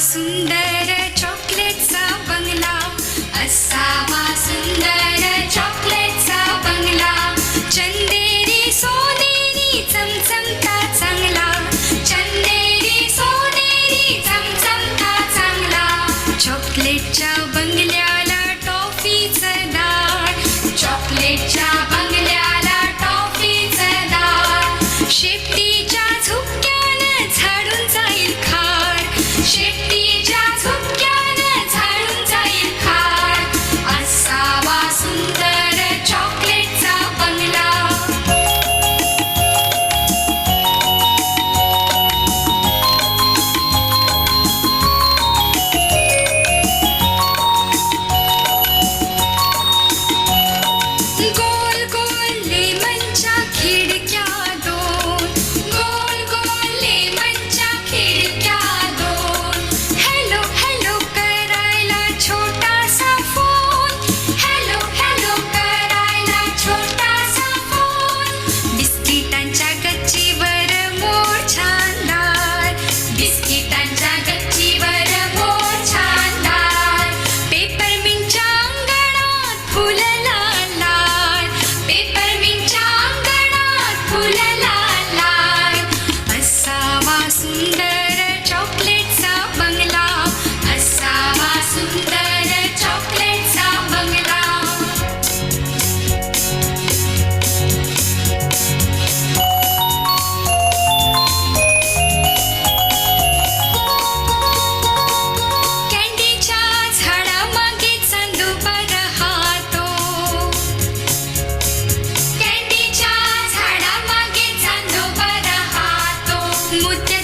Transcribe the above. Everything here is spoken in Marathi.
सुंदर चॉकलेटचा बंगला असावा सुंदर चॉकलेटचा बंगला. चंदेरी सोनेरी चमचमता चांगला चंदेरी सोनेरी चमचमता चांगला. चॉकलेटच्या बंगल्याला टॉफीचं दार चॉकलेटच्या बंगल्याला टॉफीचं दार शेपटीच्या México. सुंदर चॉकलेटचा बंगला असावा सुंदर चॉकलेटचा बंगला. कॅन्डीच्या झाडामागे चांदोबा राहतो. कॅन्डीच्या झाडामागे चांदोबा राहतो. मोत्या